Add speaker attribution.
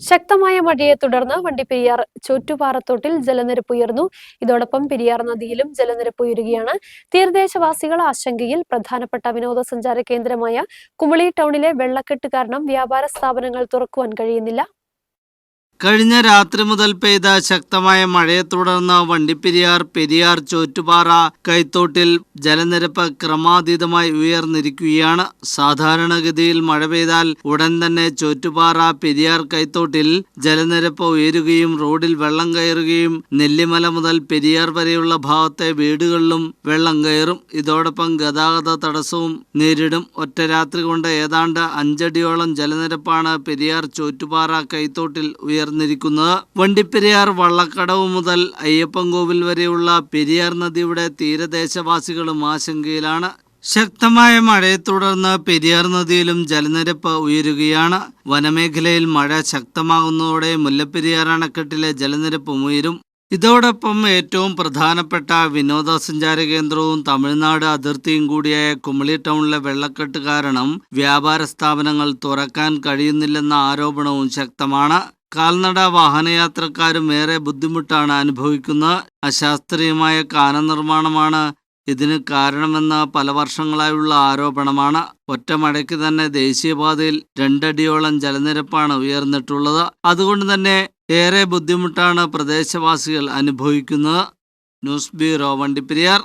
Speaker 1: ശക്തമായ മഴയെ തുടർന്ന് വണ്ടിപ്പെരിയാർ ചോറ്റുപാറത്തോട്ടിൽ ജലനിരപ്പ് ഉയർന്നു. ഇതോടൊപ്പം പെരിയാർ നദിയിലും ജലനിരപ്പ് ഉയരുകയാണ്. തീരദേശവാസികൾ ആശങ്കയിൽ പ്രധാനപ്പെട്ട വിനോദസഞ്ചാര കേന്ദ്രമായ കുമളി ടൗണിലെ വെള്ളക്കെട്ട് കാരണം വ്യാപാര സ്ഥാപനങ്ങൾ തുറക്കുവാൻ കഴിയുന്നില്ല.
Speaker 2: കഴിഞ്ഞ രാത്രി മുതൽ പെയ്ത ശക്തമായ മഴയെ തുടർന്ന് വണ്ടിപ്പെരിയാർ പെരിയാർ ചോറ്റുപാറ കൈത്തോട്ടിൽ ജലനിരപ്പ് ക്രമാതീതമായി ഉയർന്നിരിക്കുകയാണ്. സാധാരണഗതിയിൽ മഴ പെയ്താൽ ഉടൻ തന്നെ ചോറ്റുപാറ പെരിയാർ കൈത്തോട്ടിൽ ജലനിരപ്പ് ഉയരുകയും റോഡിൽ വെള്ളം കയറുകയും നെല്ലിമല മുതൽ പെരിയാർ വരെയുള്ള ഭാഗത്തെ വീടുകളിലും വെള്ളം കയറും. ഇതോടൊപ്പം ഗതാഗത തടസ്സവും നേരിടും. ഒറ്റ രാത്രി കൊണ്ട് ഏതാണ്ട് അഞ്ചടിയോളം ജലനിരപ്പാണ് പെരിയാർ ചോറ്റുപാറ കൈത്തോട്ടിൽ ഉയർന്നിരിക്കുന്നത് വണ്ടിപ്പെരിയാർ വള്ളക്കടവ് മുതൽ അയ്യപ്പൻകോവിൽ വരെയുള്ള പെരിയാർ നദിയുടെ തീരദേശവാസികളും ആശങ്കയിലാണ്. ശക്തമായ മഴയെ തുടർന്ന് പെരിയാർ നദിയിലും ജലനിരപ്പ് ഉയരുകയാണ്. വനമേഖലയിൽ മഴ ശക്തമാകുന്നതോടെ മുല്ലപ്പെരിയാർ അണക്കെട്ടിലെ ജലനിരപ്പും ഉയരും. ഇതോടൊപ്പം ഏറ്റവും പ്രധാനപ്പെട്ട വിനോദസഞ്ചാര കേന്ദ്രവും തമിഴ്നാട് അതിർത്തിയും കൂടിയായ കുമളി ടൗണിലെ വെള്ളക്കെട്ട് കാരണം വ്യാപാര സ്ഥാപനങ്ങൾ തുറക്കാൻ കഴിയുന്നില്ലെന്ന ആരോപണവും ശക്തമാണ്. കാൽനട വാഹനയാത്രക്കാരും ഏറെ ബുദ്ധിമുട്ടാണ് അനുഭവിക്കുന്ന അശാസ്ത്രീയമായ കാന നിർമ്മാണമാണ് ഇതിന് കാരണമെന്ന പല വർഷങ്ങളായുള്ള ആരോപണമാണ്. ഒറ്റ മഴയ്ക്ക് തന്നെ ദേശീയപാതയിൽ രണ്ടടിയോളം ജലനിരപ്പാണ് ഉയർന്നിട്ടുള്ളത്. അതുകൊണ്ട് തന്നെ ഏറെ ബുദ്ധിമുട്ടാണ് പ്രദേശവാസികൾ അനുഭവിക്കുന്നത്. News bureau Vandiperiyar.